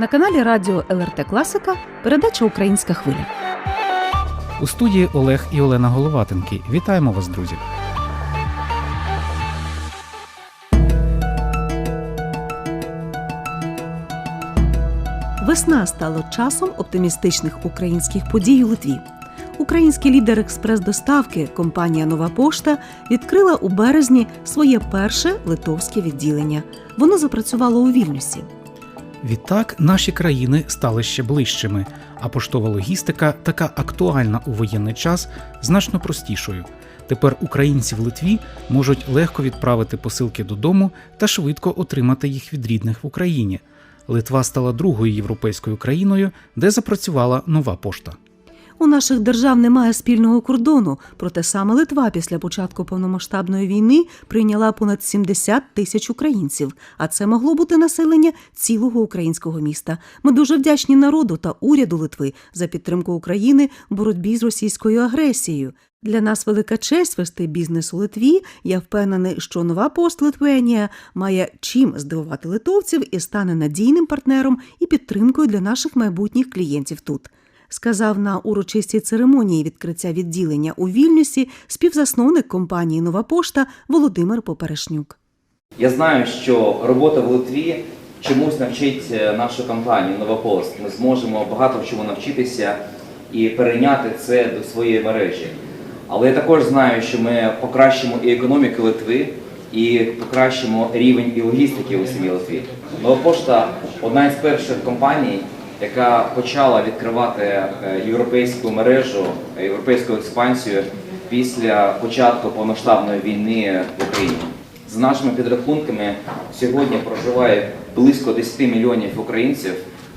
На каналі Радіо ЛРТ Класика передача Українська хвиля. У студії Олег і Олена Головатенки. Вітаємо вас, друзі! Весна стала часом оптимістичних українських подій у Литві. Український лідер експрес-доставки компанія Нова Пошта відкрила у березні своє перше литовське відділення. Воно запрацювало у Вільнюсі. Відтак наші країни стали ще ближчими, а поштова логістика, така актуальна у воєнний час, значно простішою. Тепер українці в Литві можуть легко відправити посилки додому та швидко отримати їх від рідних в Україні. Литва стала другою європейською країною, де запрацювала нова пошта. У наших держав немає спільного кордону, проте саме Литва після початку повномасштабної війни прийняла понад 70 тисяч українців, а це могло бути населення цілого українського міста. Ми дуже вдячні народу та уряду Литви за підтримку України в боротьбі з російською агресією. Для нас велика честь вести бізнес у Литві. Я впевнений, що нова пост Литвенія має чим здивувати литовців і стане надійним партнером і підтримкою для наших майбутніх клієнтів тут сказав на урочистій церемонії відкриття відділення у Вільнюсі співзасновник компанії Нова Пошта Володимир Поперешнюк. Я знаю, що робота в Литві чомусь навчить е, нашу компанію Новопост. Ми зможемо багато в чому навчитися і перейняти це до своєї мережі. Але я також знаю, що ми покращимо і економіку Литви, і покращимо рівень і логістики у самій Литві. Нова пошта одна із перших компаній, яка почала відкривати е, європейську мережу, е, європейську експансію після початку повноштабної війни в Україні. За нашими підрахунками, сьогодні проживає близько 10 мільйонів українців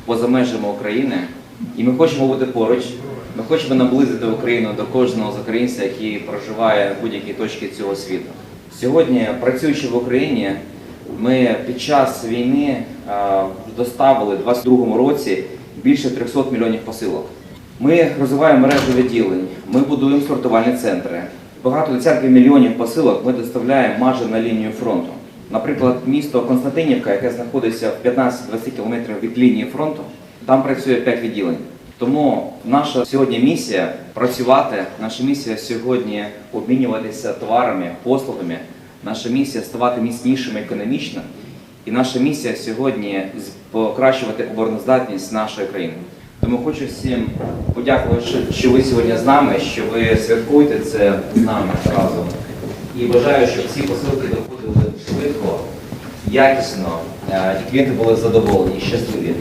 поза межами України, і ми хочемо бути поруч. Ми хочемо наблизити Україну до кожного з українців, який проживає на будь-якій точці цього світу. Сьогодні, працюючи в Україні, ми під час війни доставили у 2022 році більше 300 мільйонів посилок. Ми розвиваємо мережу відділень, ми будуємо сортувальні центри. Багато десятків мільйонів посилок ми доставляємо майже на лінію фронту. Наприклад, місто Константинівка, яке знаходиться в 15-20 кілометрів від лінії фронту, там працює 5 відділень. Тому наша сьогодні місія працювати, наша місія сьогодні обмінюватися товарами, послугами, наша місія ставати міцнішими економічно, і наша місія сьогодні покращувати обороноздатність нашої країни. Тому хочу всім подякувати, що- ви сьогодні з нами, що ви святкуєте це з нами разом. І бажаю, щоб всі посилки доходили швидко, якісно, е, і клієнти були задоволені щасливі.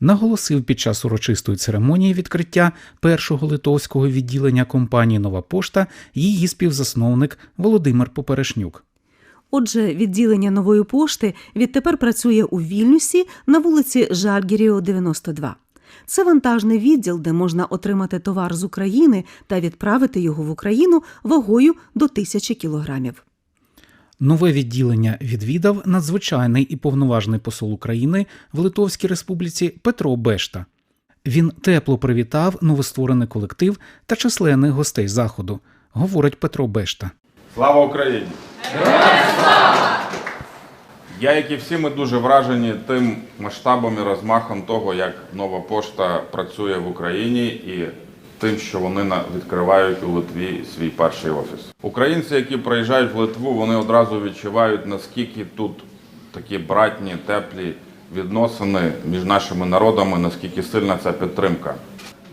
Наголосив під час урочистої церемонії відкриття першого литовського відділення компанії Нова Пошта її співзасновник Володимир Поперешнюк. Отже, відділення нової пошти відтепер працює у Вільнюсі на вулиці Жальгіріо, 92. Це вантажний відділ, де можна отримати товар з України та відправити його в Україну вагою до тисячі кілограмів. Нове відділення відвідав надзвичайний і повноважний посол України в Литовській Республіці Петро Бешта. Він тепло привітав новостворений колектив та численних гостей заходу, говорить Петро Бешта. Слава Україні! Я, як і всі, ми дуже вражені тим масштабом і розмахом того, як нова пошта працює в Україні і тим, що вони відкривають у Литві свій перший офіс. Українці, які приїжджають в Литву, вони одразу відчувають, наскільки тут такі братні, теплі відносини між нашими народами, наскільки сильна ця підтримка.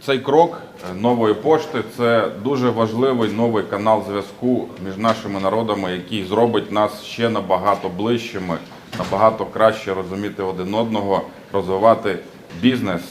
Цей крок нової пошти це дуже важливий новий канал зв'язку між нашими народами, який зробить нас ще набагато ближчими, набагато краще розуміти один одного, розвивати бізнес.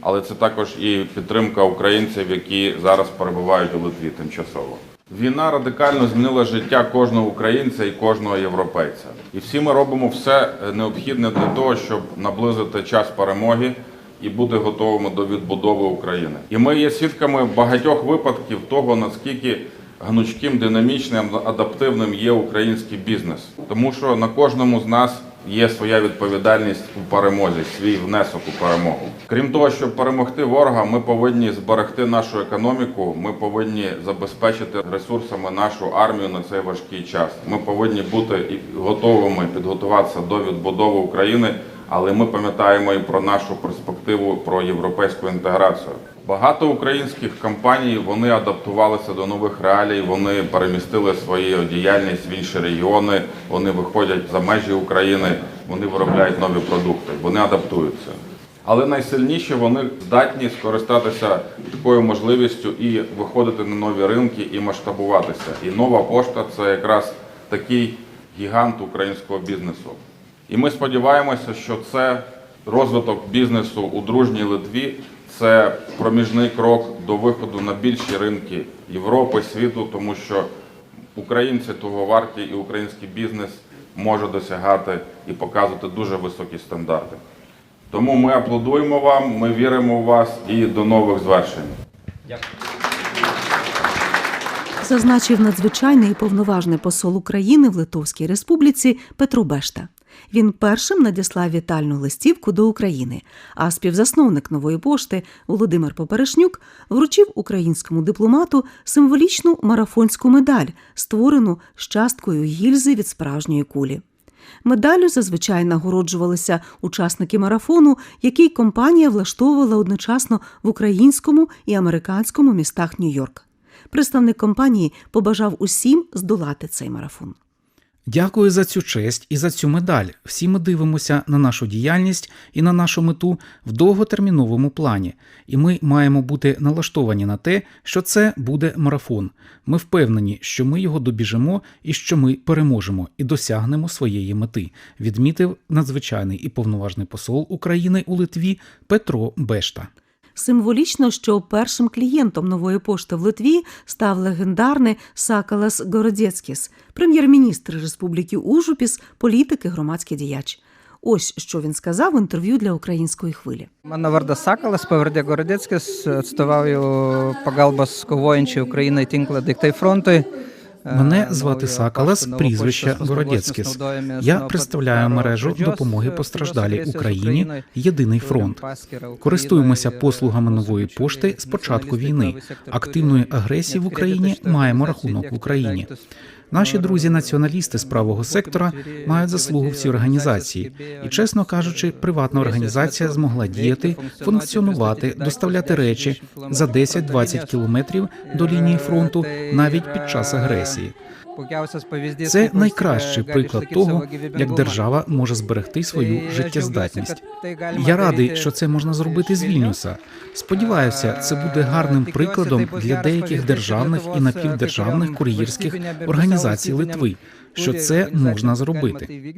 Але це також і підтримка українців, які зараз перебувають у Литві тимчасово. Війна радикально змінила життя кожного українця і кожного європейця. І всі ми робимо все е, необхідне для того, щоб наблизити час перемоги і бути готовими до відбудови України. І ми є свідками багатьох випадків того, наскільки гнучким, динамічним, адаптивним є український бізнес, тому що на кожному з нас є своя відповідальність у перемозі, свій внесок у перемогу. Крім того, щоб перемогти ворога, ми повинні зберегти нашу економіку. Ми повинні забезпечити ресурсами нашу армію на цей важкий час. Ми повинні бути готовими підготуватися до відбудови України. Але ми пам'ятаємо і про нашу перспективу про європейську інтеграцію. Багато українських компаній вони адаптувалися до нових реалій, вони перемістили свою діяльність в інші регіони, вони виходять за межі України, вони виробляють нові продукти, вони адаптуються. Але найсильніші вони здатні скористатися такою можливістю і виходити на нові ринки і масштабуватися. І нова пошта це якраз такий гігант українського бізнесу. І ми сподіваємося, що це розвиток бізнесу у дружній Литві. Це проміжний крок до виходу на більші ринки Європи, світу, тому що українці того варті і український бізнес може досягати і показувати дуже високі стандарти. Тому ми аплодуємо вам, ми віримо в вас і до нових звершень. зазначив надзвичайний і повноважний посол України в Литовській Республіці Петро Бешта. Він першим надіслав вітальну листівку до України, а співзасновник нової пошти Володимир Поперешнюк вручив українському дипломату символічну марафонську медаль, створену з часткою гільзи від справжньої кулі. Медаллю зазвичай нагороджувалися учасники марафону, який компанія влаштовувала одночасно в українському і американському містах Нью-Йорк. Представник компанії побажав усім здолати цей марафон. Дякую за цю честь і за цю медаль. Всі ми дивимося на нашу діяльність і на нашу мету в довготерміновому плані, і ми маємо бути налаштовані на те, що це буде марафон. Ми впевнені, що ми його добіжимо і що ми переможемо і досягнемо своєї мети, відмітив надзвичайний і повноважний посол України у Литві Петро Бешта. Символічно, що першим клієнтом нової пошти в Литві став легендарний Сакалас Городєцькіс, прем'єр-міністр Республіки Ужупіс, політик і громадський діяч. Ось що він сказав в інтерв'ю для української хвилі. Mano vardas Sakalas, pavardė Gorodeckis, atstovauju pagalbos kovojančiai Ukrainai tinklą Daiktai frontui. Мене звати Сакалас, прізвище Городецькіс. Я представляю мережу допомоги постраждалій Україні Єдиний фронт. Користуємося послугами нової пошти з початку війни. Активної агресії в Україні маємо рахунок в Україні. Наші друзі-націоналісти з правого сектора мають заслугу в цій організації, і, чесно кажучи, приватна організація змогла діяти, функціонувати, доставляти речі за 10-20 кілометрів до лінії фронту навіть під час агресії. Це найкращий приклад того, як держава може зберегти свою життєздатність. Я радий, що це можна зробити з Вільнюса. Сподіваюся, це буде гарним прикладом для деяких державних і напівдержавних кур'єрських організацій Литви, що це можна зробити.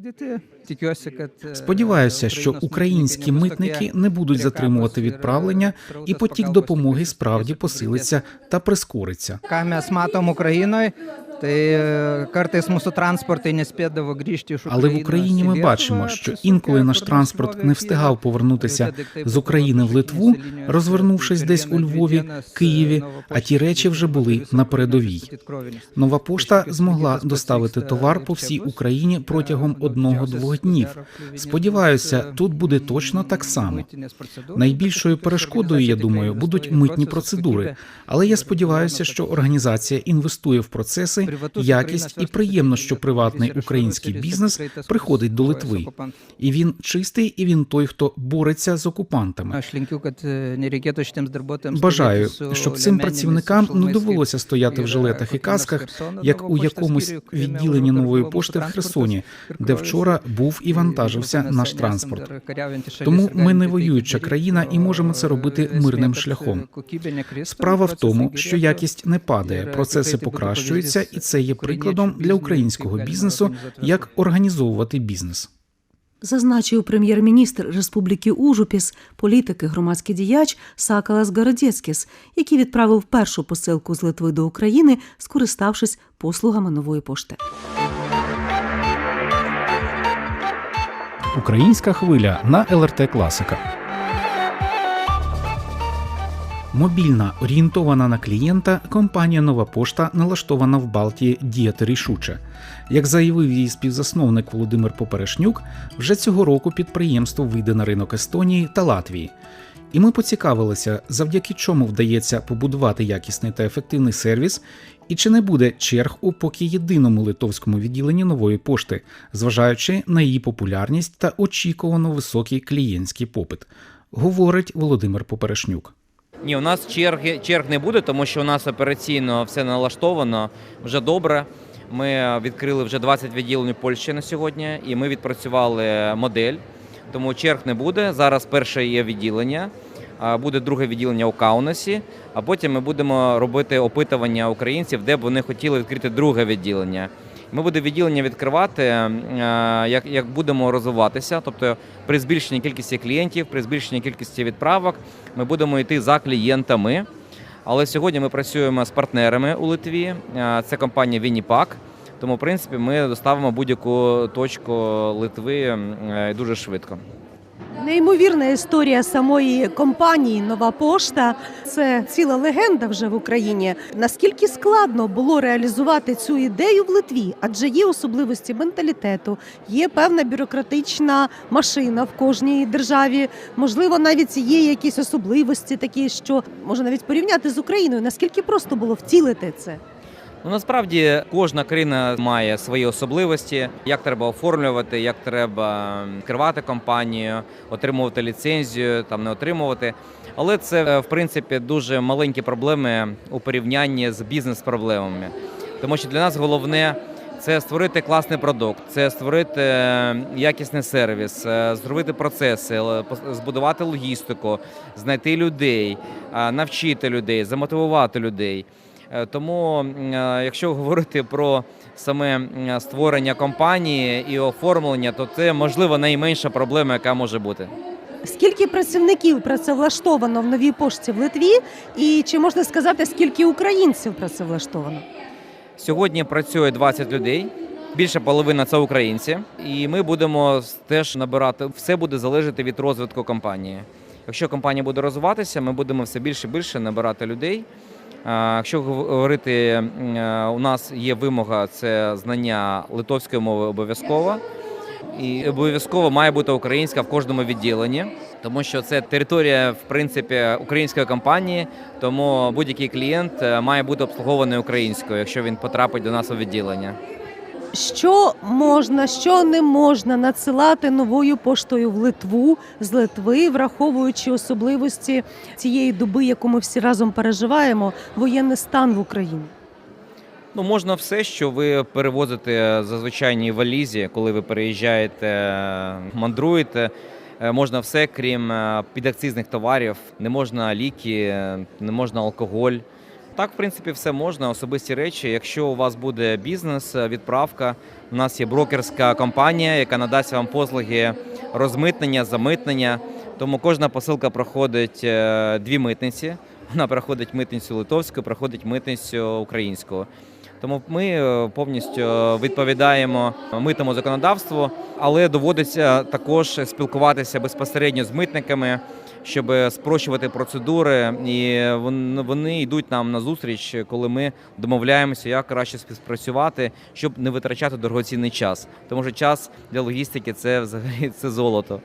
Сподіваюся, що українські митники не будуть затримувати відправлення, і потік допомоги справді посилиться та прискориться. Ką mes matom Ukrainoje, iš Але в Україні ми бачимо, що інколи наш транспорт не встигав повернутися з України в Литву, розвернувшись десь у Львові, Києві, а ті речі вже були на передовій. Нова пошта змогла доставити товар по всій Україні протягом одного-двох днів. Сподіваюся, тут буде точно так само. Найбільшою перешкодою, я думаю, будуть митні процедури. Але я сподіваюся, що організація інвестує в процеси, якість і приємно, що приватний український бізнес приходить до Литви. І він чистий, і він той, хто бореться з окупантами. Darbuotojams Бажаю, щоб цим працівникам не довелося стояти в жилетах і касках, як у якомусь відділенні нової пошти в Херсоні, де вчора був і вантажився наш транспорт. Тому ми не воююча країна і можемо це робити мирним шляхом. Справа в тому, що якість не падає, процеси покращуються, і це є прикладом для українського бізнесу, як організовувати бізнес. Зазначив прем'єр-міністр Республіки Ужупіс, політик і громадський діяч Сакалас Городєцькіс, який відправив першу посилку з Литви до України, скориставшись послугами нової пошти. Українська хвиля на ЛРТ Класика. Мобільна, орієнтована на клієнта, компанія Нова Пошта налаштована в Балтії діяти рішуче. Як заявив її співзасновник Володимир Поперешнюк, вже цього року підприємство вийде на ринок Естонії та Латвії. І ми поцікавилися, завдяки чому вдається побудувати якісний та ефективний сервіс, і чи не буде черг у поки єдиному литовському відділенні нової пошти, зважаючи на її популярність та очікувано високий клієнтський попит, говорить Володимир Поперешнюк. Ні, у нас черги, черг не буде, тому що у нас операційно все налаштовано вже добре. Ми відкрили вже 20 відділень Польщі на сьогодні, і ми відпрацювали модель, тому черг не буде. Зараз перше є відділення, буде друге відділення у Каунасі, а потім ми будемо робити опитування українців, де б вони хотіли відкрити друге відділення. Ми будемо відділення відкривати, е, як, як будемо розвиватися. Тобто при збільшенні кількості клієнтів, при збільшенні кількості відправок ми будемо йти за клієнтами. Але сьогодні ми працюємо з партнерами у Литві. Е, Це компанія Вініпак. Тому, в принципі, ми доставимо будь-яку точку Литви е, дуже швидко. Неймовірна історія самої компанії Нова пошта. Це ціла легенда вже в Україні. Наскільки складно було реалізувати цю ідею в Литві? Адже є особливості менталітету, є певна бюрократична машина в кожній державі. Можливо, навіть є якісь особливості, такі, що можна навіть порівняти з Україною. Наскільки просто було втілити це? Ну насправді кожна країна має свої особливості, як треба оформлювати, як треба відкривати компанію, отримувати ліцензію, там не отримувати. Але це е, в принципі дуже маленькі проблеми у порівнянні з бізнес-проблемами. Тому що для нас головне це створити класний продукт, це створити якісний сервіс, е, зробити процеси, збудувати логістику, знайти людей, навчити людей, замотивувати людей. Е, Тому, е, якщо говорити про саме створення компанії і оформлення, то це можливо найменша проблема, яка може бути. Скільки працівників працевлаштовано в новій пошті в Литві? І чи можна сказати, скільки українців працевлаштовано? Сьогодні працює 20 людей. Більша половина це українці, і ми будемо теж набирати. Все буде залежати від розвитку компанії. Якщо компанія буде розвиватися, ми будемо все більше і більше набирати людей. Якщо говорити, е, у нас є вимога це знання литовської мови обов'язково. І обов'язково має бути українська в кожному відділенні, тому що це територія, в принципі, української компанії. Тому будь-який клієнт е, має бути обслугований українською, якщо він потрапить до нас у відділення. Що можна, що не можна надсилати новою поштою в Литву з Литви, враховуючи особливості цієї доби, яку ми всі разом переживаємо, воєнний стан в Україні. Ну, можна все, що ви перевозите за звичайній валізі, коли ви переїжджаєте, мандруєте. Е, Можна все, крім е, підакцизних товарів, не можна ліки, не можна алкоголь. Так, в принципі, все можна, особисті речі. Якщо у вас буде бізнес, е, відправка, у нас є брокерська компанія, яка надасть вам послуги розмитнення, замитнення. Тому кожна посилка проходить е, дві митниці. Вона проходить митницю литовську, проходить митницю українську. Тому ми е, повністю відповідаємо митному законодавству, але доводиться також спілкуватися безпосередньо з митниками, щоб спрощувати процедури. І вони йдуть нам на зустріч, коли ми домовляємося, як краще співпрацювати, щоб не витрачати дорогоцінний час. Тому що час для логістики це взагалі це золото.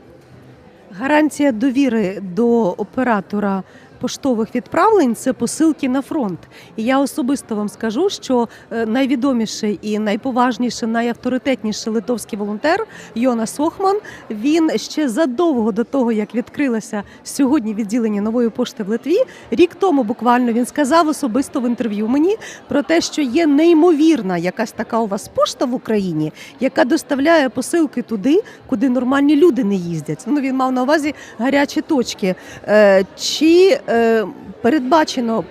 Гарантія довіри до оператора поштових відправлень це посилки на фронт. І я особисто вам скажу, що е, найвідоміший і найповажніший, найавторитетніший литовський волонтер Йонас Охман. Він ще задовго до того, як відкрилося сьогодні відділення нової пошти в Литві, рік тому буквально він сказав особисто в інтерв'ю мені про те, що є неймовірна якась така у вас пошта в Україні, яка доставляє посилки туди, куди нормальні люди не їздять. Ну він мав на увазі гарячі точки. Е, Чи е, передбачено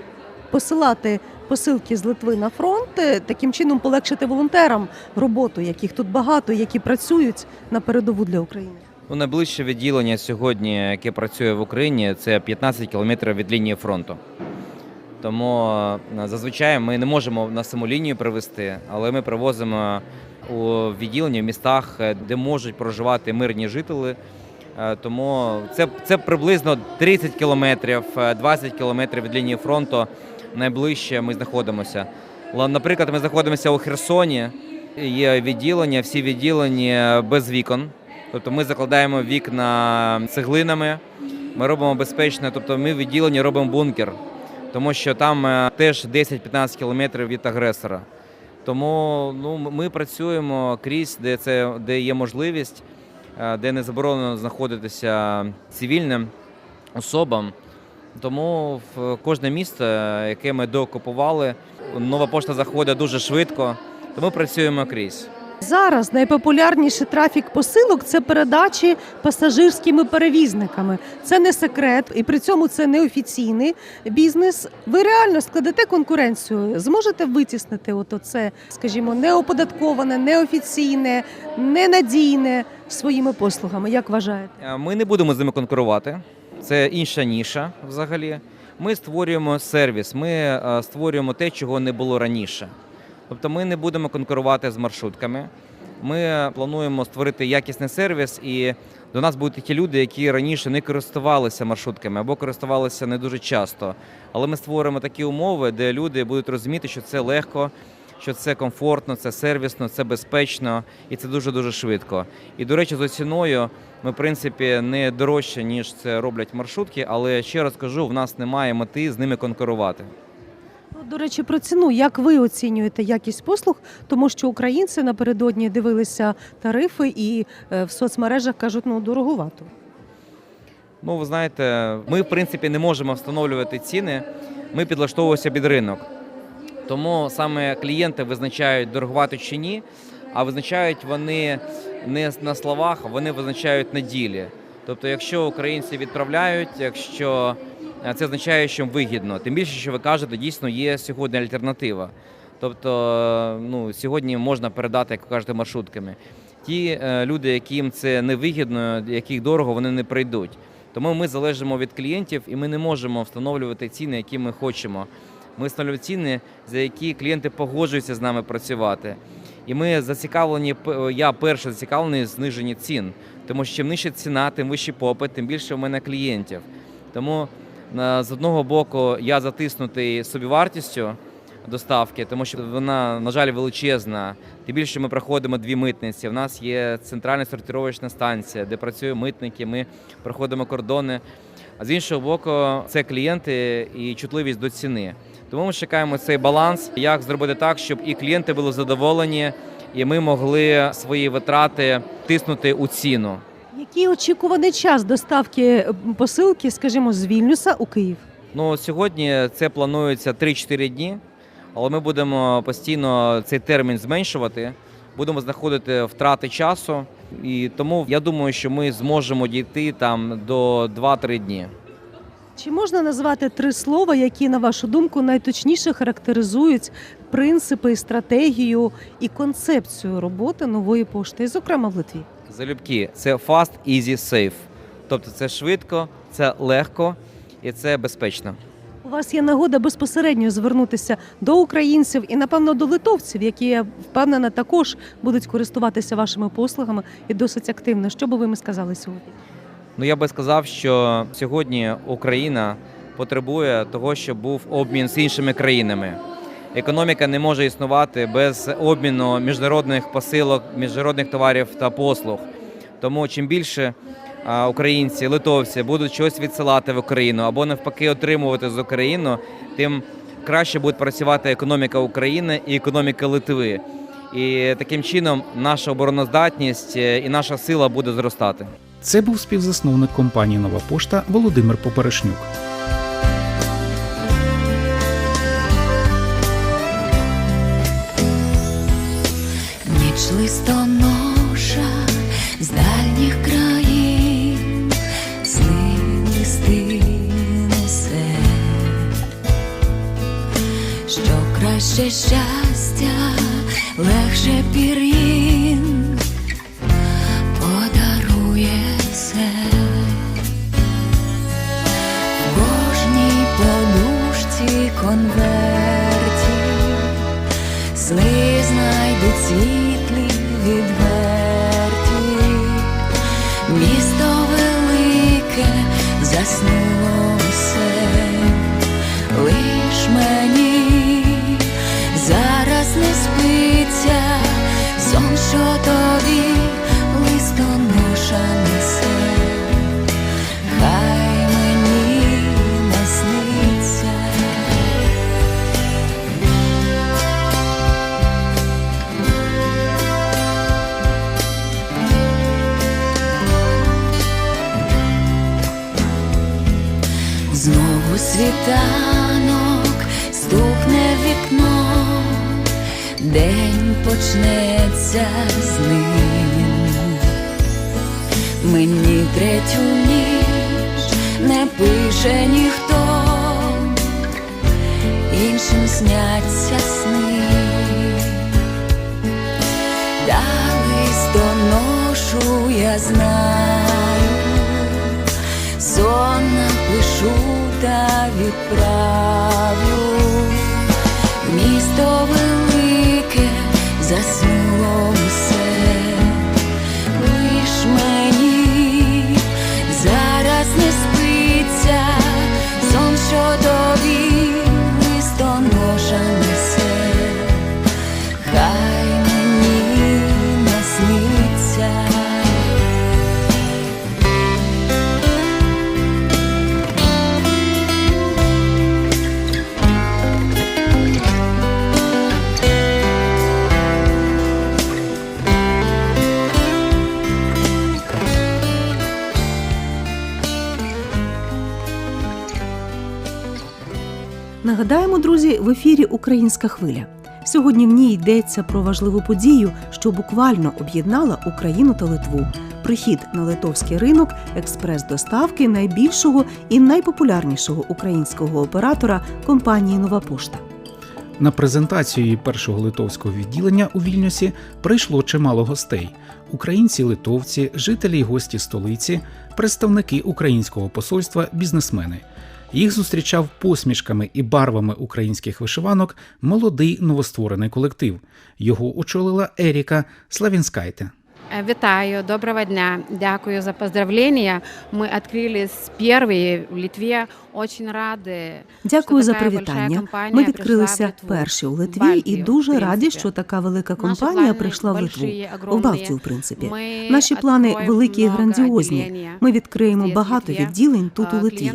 посилати посилки з Литви на фронт, е, таким чином полегшити волонтерам роботу, яких тут багато, які працюють на передову для України? Ну, найближче відділення сьогодні, яке працює в Україні, це 15 кілометрів від лінії фронту. Тому е, зазвичай ми не можемо на саму лінію привезти, але ми привозимо у відділення в містах, е, де можуть проживати мирні жителі. Е, Тому це, це приблизно 30 кілометрів, е, 20 кілометрів від лінії фронту. Найближче ми знаходимося. Наприклад, ми знаходимося у Херсоні. Є відділення, всі відділення без вікон. Тобто ми закладаємо вікна цеглинами Ми робимо безпечно, тобто ми в відділенні робимо бункер, тому що там е, теж 10-15 кілометрів від агресора. Тому ну, ми працюємо крізь, де це де є можливість, е, де не заборонено знаходитися цивільним особам. Тому в кожне місто, яке ми доокупували, нова пошта заходить дуже швидко, тому працюємо крізь. Зараз найпопулярніший трафік посилок це передачі пасажирськими перевізниками. Це не секрет, і при цьому це неофіційний бізнес. Ви реально складете конкуренцію, зможете витіснити от оце, скажімо, неоподатковане, неофіційне, ненадійне своїми послугами. Як вважаєте? Е, Ми не будемо з ними конкурувати. Це інша ніша взагалі. Ми створюємо сервіс, ми е, створюємо те, чого не було раніше. Тобто ми не будемо конкурувати з маршрутками. Ми плануємо створити якісний сервіс, і до нас будуть ті люди, які раніше не користувалися маршрутками або користувалися не дуже часто. Але ми створимо такі умови, де люди будуть розуміти, що це легко, що це комфортно, це сервісно, це безпечно і це дуже дуже швидко. І до речі, за ціною ми, в принципі, не дорожче, ніж це роблять маршрутки, але ще раз кажу, в нас немає мети з ними конкурувати. До речі, про ціну. Як ви оцінюєте якість послуг? Тому що українці напередодні дивилися тарифи і е, в соцмережах кажуть, ну дороговато. Ну, ви знаєте, ми в принципі не можемо встановлювати ціни. Ми підлаштовуємося під ринок. Тому саме клієнти визначають дороговато чи ні, а визначають вони не на словах, вони визначають на ділі. Тобто, якщо українці відправляють, якщо це означає, що вигідно. Тим більше, що ви кажете, дійсно є сьогодні альтернатива. Тобто, е, ну, сьогодні можна передати, як ви кажете, маршрутками. Ті е, люди, яким це не вигідно, яких дорого, вони не прийдуть. Тому ми залежимо від клієнтів і ми не можемо встановлювати ціни, які ми хочемо. Ми встановлюємо ціни, за які клієнти погоджуються з нами працювати. І ми зацікавлені, я перший зацікавлений в зниженні цін. Тому що чим нижча ціна, тим вищий попит, тим більше в мене клієнтів. Тому е, з одного боку я затиснутий собівартістю доставки, тому що вона, на жаль, величезна. Тим більше ми проходимо дві митниці. У нас є центральна сортировочна станція, де працюють митники. Ми проходимо кордони. А з іншого боку, це клієнти і чутливість до ціни. Тому ми чекаємо цей баланс, як зробити так, щоб і клієнти були задоволені, і ми могли свої витрати тиснути у ціну. Який очікуваний час доставки е, посилки, скажімо, з Вільнюса у Київ? Ну сьогодні це планується 3-4 дні, але ми будемо постійно цей термін зменшувати. Будемо знаходити втрати часу, і тому я думаю, що ми зможемо дійти там до 2-3 дні. Чи можна назвати три слова, які, на вашу думку, найточніше характеризують принципи, стратегію і концепцію роботи нової пошти, зокрема в Литві? Залюбки це fast, easy, safe. Тобто це швидко, це легко і це безпечно. У вас є нагода безпосередньо звернутися до українців і, напевно, до литовців, які я впевнена також будуть користуватися вашими послугами і досить активно. Що би ви ми сказали сьогодні? Ну я би сказав, що сьогодні Україна потребує того, щоб був обмін з іншими країнами. Економіка не може існувати без обміну міжнародних посилок, міжнародних товарів та послуг. Тому чим більше українці, литовці будуть щось відсилати в Україну або навпаки отримувати з України, тим краще буде працювати економіка України і економіка Литви. І таким чином наша обороноздатність е, і наша сила буде зростати. Це був співзасновник компанії Нова Пошта Володимир Поперешнюк. Ніч листоноша з дальніх країн. Сни листи несе, що краще щастя, легше пір'їн напишу та відправлю. Місто велике заснуло Нагадаємо, друзі, в ефірі Українська хвиля. Сьогодні в ній йдеться про важливу подію, що буквально об'єднала Україну та Литву. Прихід на литовський ринок експрес-доставки найбільшого і найпопулярнішого українського оператора компанії Нова Пошта. На презентацію першого литовського відділення у Вільнюсі прийшло чимало гостей: українці, литовці, жителі й гості столиці, представники українського посольства, бізнесмени. Їх зустрічав посмішками і барвами українських вишиванок молодий новостворений колектив. Його очолила Еріка Славінскайте. Е, Вітаю, доброго дня. Дякую за поздравлення. Ми відкрились перші в Литві. Очень рады. Дякую за привітання. Ми відкрилися перші у Литві, і дуже раді, що така велика компанія прийшла в Литву. В. Балтію, в принципі. Наші плани великі і грандіозні. Ми відкриємо багато відділень тут у Е, Литві.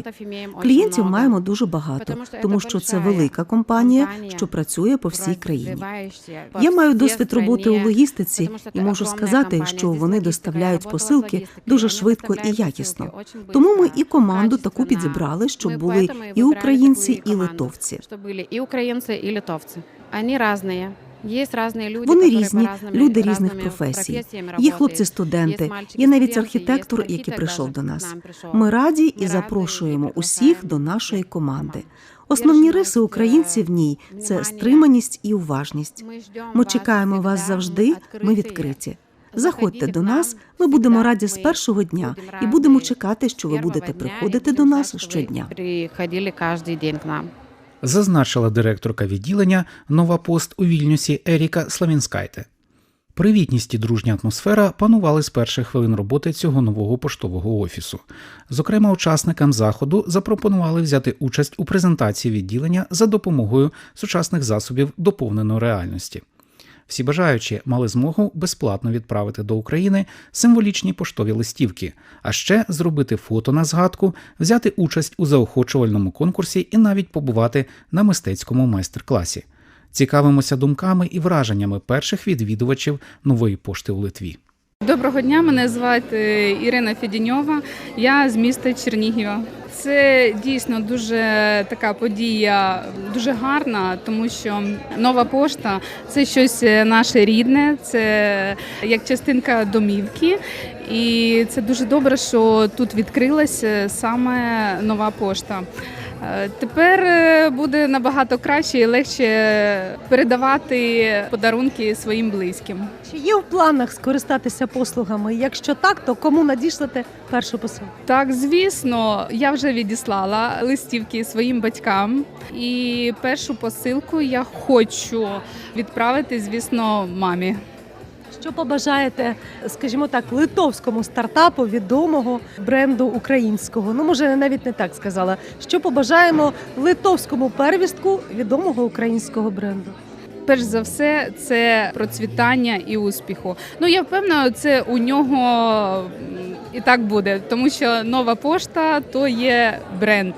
клієнтів маємо дуже багато, тому що це велика компанія, що працює по всій країні. Я маю досвід роботи у логістиці і можу сказати, що вони доставляють посилки дуже швидко і якісно. Тому ми і команду таку підібрали, щоб були і українці, і литовці. І українці, і литовці. Вони різні. Є різні люди, Вони різні, люди різних професій. Є хлопці-студенти, Є навіть архітектор, який прийшов до нас. Ми раді і запрошуємо усіх до нашої команди. Основні риси українців в ній це стриманість і уважність. Ми чекаємо вас завжди. Ми відкриті. Заходьте до нас. Ми будемо раді з першого дня і будемо чекати, що ви будете приходити до нас щодня. Приходили кожен день к нам. зазначила директорка відділення Нова Пост у Вільнюсі Еріка Славінскайте. Привітність і дружня атмосфера панували з перших хвилин роботи цього нового поштового офісу. Зокрема, учасникам заходу запропонували взяти участь у презентації відділення за допомогою сучасних засобів доповненої реальності. Всі бажаючі мали змогу безплатно відправити до України символічні поштові листівки, а ще зробити фото на згадку, взяти участь у заохочувальному конкурсі і навіть побувати на мистецькому майстер-класі. Цікавимося думками і враженнями перших відвідувачів нової пошти у Литві. Доброго дня, мене звати Ірина Федіньова. Я з міста Чернігова. Це дійсно дуже така подія, дуже гарна, тому що нова пошта це щось наше рідне, це як частинка домівки. І це дуже добре, що тут відкрилася саме нова пошта. Е, Тепер е, буде набагато краще і легше передавати подарунки своїм близьким. Чи є в планах скористатися послугами? Якщо так, то кому надішлете першу посилку? Так, звісно, я вже відіслала листівки своїм батькам, і першу посилку я хочу відправити, звісно, мамі. Що побажаєте, скажімо так, литовському стартапу відомого бренду українського? Ну, може, навіть не так сказала. Що побажаємо литовському первістку відомого українського бренду? Перш за все, це процвітання і успіху. Ну я впевнена, це у нього і так буде, тому що нова пошта то є бренд.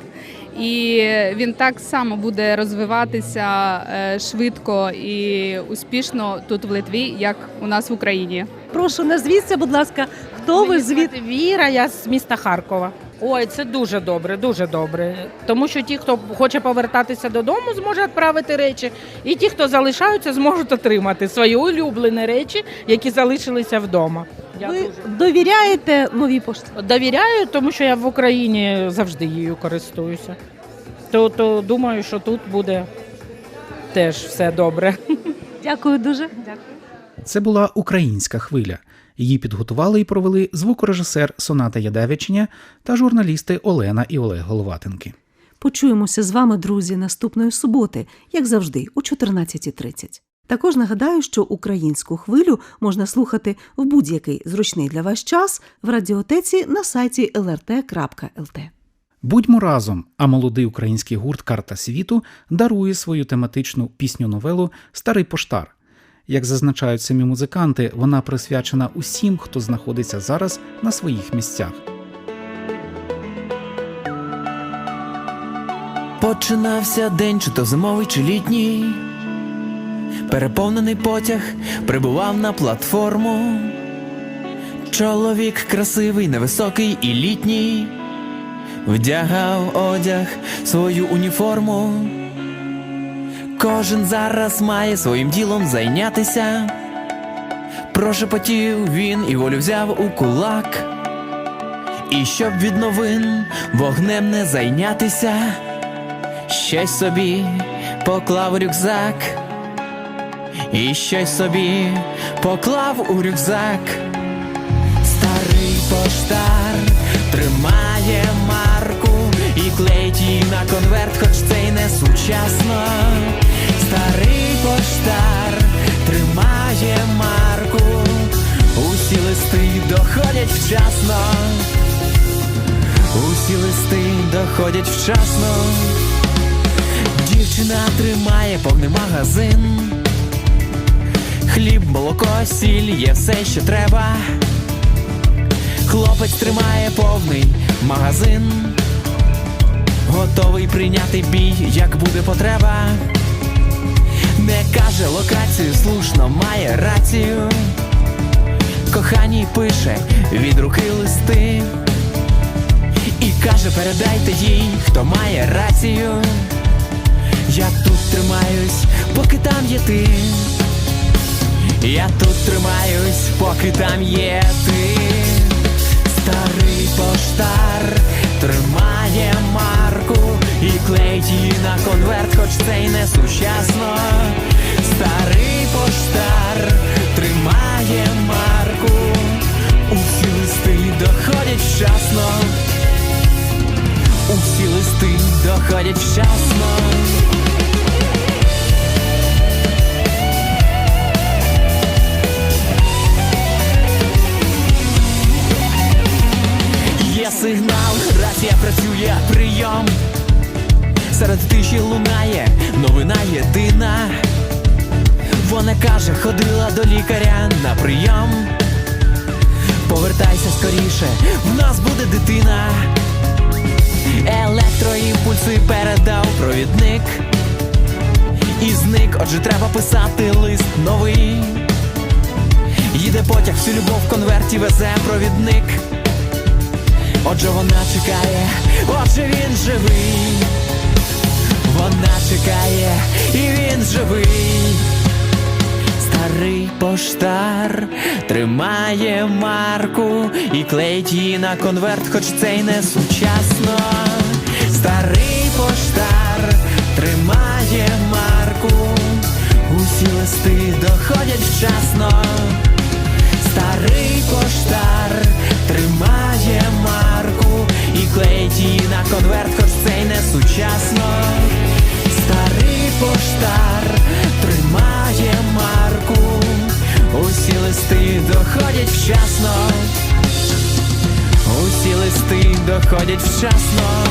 І він так само буде розвиватися е, швидко і успішно тут в Литві, як у нас в Україні. Прошу, назвіться, будь ласка, хто ви Мені звід? звати Віра, я з міста Харкова. Ой, це дуже добре, дуже добре. Тому що ті, хто хоче повертатися додому, зможе відправити речі, і ті, хто залишаються, зможуть отримати свої улюблені речі, які залишилися вдома. Ви дуже довіряєте новій пошті? довіряю, тому що я в Україні завжди її користуюся. То, то думаю, що тут буде теж все добре. Дякую дуже. Це була українська хвиля. Її підготували і провели звукорежисер Соната Ядевичня та журналісти Олена і Олег Головатенки. Почуємося з вами, друзі, наступної суботи, як завжди, о 14.30. Також нагадаю, що українську хвилю можна слухати в будь-який зручний для вас час в радіотеці на сайті lrt.lt. Будьмо разом, а молодий український гурт Карта світу дарує свою тематичну пісню новелу Старий поштар. Як зазначають самі музиканти, вона присвячена усім, хто знаходиться зараз на своїх місцях. Починався день, чи то зимовий, чи літній. Переповнений потяг прибував на платформу. Чоловік красивий, невисокий і літній, вдягав одяг свою уніформу. Кожен зараз має своїм ділом зайнятися. Прошепотів він і волю взяв у кулак. І щоб від новин вогнем не зайнятися, щось собі поклав рюкзак, і щось собі поклав у рюкзак. Старий поштар тримає марку і клеїть її на конверт, хоч це й не сучасно. Старий поштар тримає марку, усі листи доходять вчасно. Усі листи доходять вчасно. Дівчина тримає повний магазин. Хліб, молоко, сіль є все, що треба. Хлопець тримає повний магазин. Готовий прийняти бій, як буде потреба. Не каже локацію, слушно має рацію. Коханій пише від руки листи. І каже, передайте їй, хто має рацію. Я тут тримаюсь, поки там є ти. Я тут тримаюсь, поки там є ти. Старий поштар тримає марку і клеїть її на конверт, хоч це й не сучасно. Старий поштар тримає марку, усі листи доходять вчасно. Усі листи доходять вчасно. Є сигнал, рація працює, прийом. Серед тиші лунає новина єдина. Вона каже, ходила до лікаря на прийом. Повертайся скоріше, в нас буде дитина. Електроімпульси передав провідник. І зник, отже, треба писати лист новий. Їде потяг, всю любов в конверті везе провідник. Отже, вона чекає, отже він живий. Вона чекає, і він живий. Старий поштар тримає марку і клеїть її на конверт, хоч це й не сучасно. Старий поштар тримає марку, усі листи доходять вчасно. Старий поштар тримає і клеїть її на конверт, хоч це й не сучасно. Старий поштар тримає марку, усі листи доходять вчасно. Усі листи доходять вчасно.